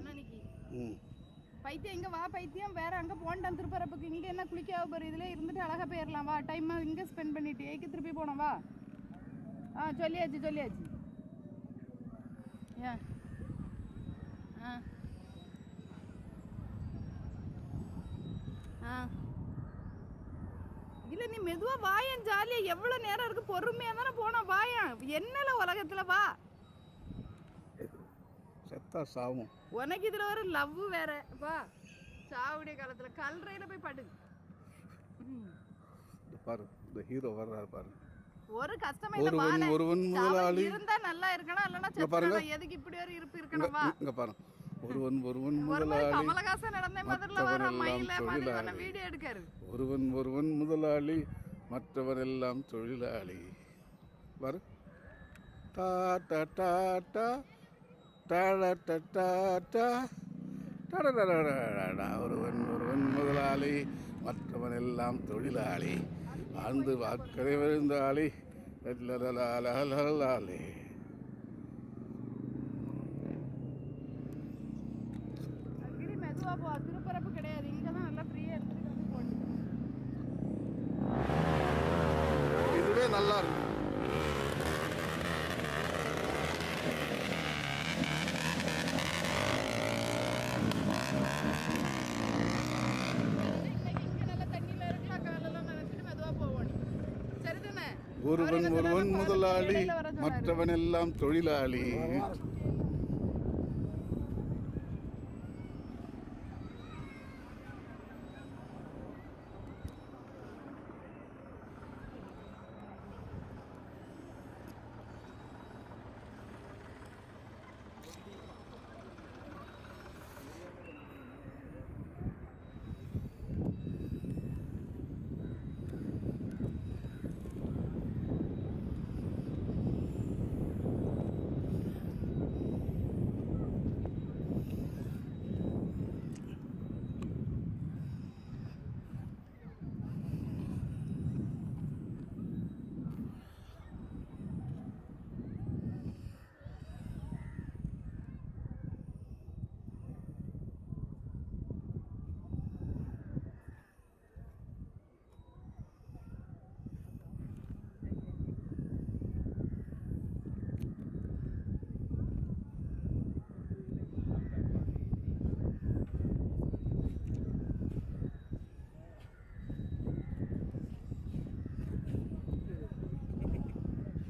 அன்னைக்கு ம். பைத்தியம் இங்க வா பைத்தியம் வேற அங்க போண்டான் திருப்பரப்புக்கு. இங்க என்ன குளிக்க போற? இதுல இருந்துட்டு அழகா போயிடலாம் வா டைம் இங்க ஸ்பெண்ட் பண்ணிட்டு ஏக்கு திருப்பி போனோம் வா. ஆ சொல்லியாச்சு சொல்லியாச்சு. ஏன் ஆ. ஆ. இல்ல நீ மெதுவா வாயன் ஜாலியா. எவ்வளவு நேரம் இருக்கு? பொறுமையா தானே போனா வாயன். என்னல உலகத்துல? வா. செத்தா சாவும். உனக்கு இதுல ஒரு லவ் வேற. வா. சாவுடைய காலத்துல கல்றையில போய் படு. பாரு இந்த ஹீரோ வர்றாரு பாரு. ஒரு கஷ்டமே ஒருவன் ஒருவன் முதலாளி. இருந்தா நல்லா இருக்கணும் இல்லனா பாருங்க. எதுக்கு இப்படி ஒரு இருப்பு இருக்கணும்? வா இங்க பாரு. ஒருவன் ஒருவன் முதலாளி. கமலஹாசன் நடந்த மாதிரில வர மயில. வீடியோ எடுக்காரு. ஒருவன் ஒருவன் முதலாளி மற்றவர் எல்லாம் தொழிலாளி. பாரு. டா டா டா டா. ஒருவன் ஒருவன் முதலாளி மற்றவன் எல்லாம் தொழிலாளி. வாழ்ந்து வாக்கரை விழுந்தாளி. லலாலி திருப்பரப்பு கிடையாது. இங்கே நல்லா இதுவே நல்லா இருக்கும். ஒருவன் ஒருவன் முதலாளி மற்றவன் எல்லாம் தொழிலாளி.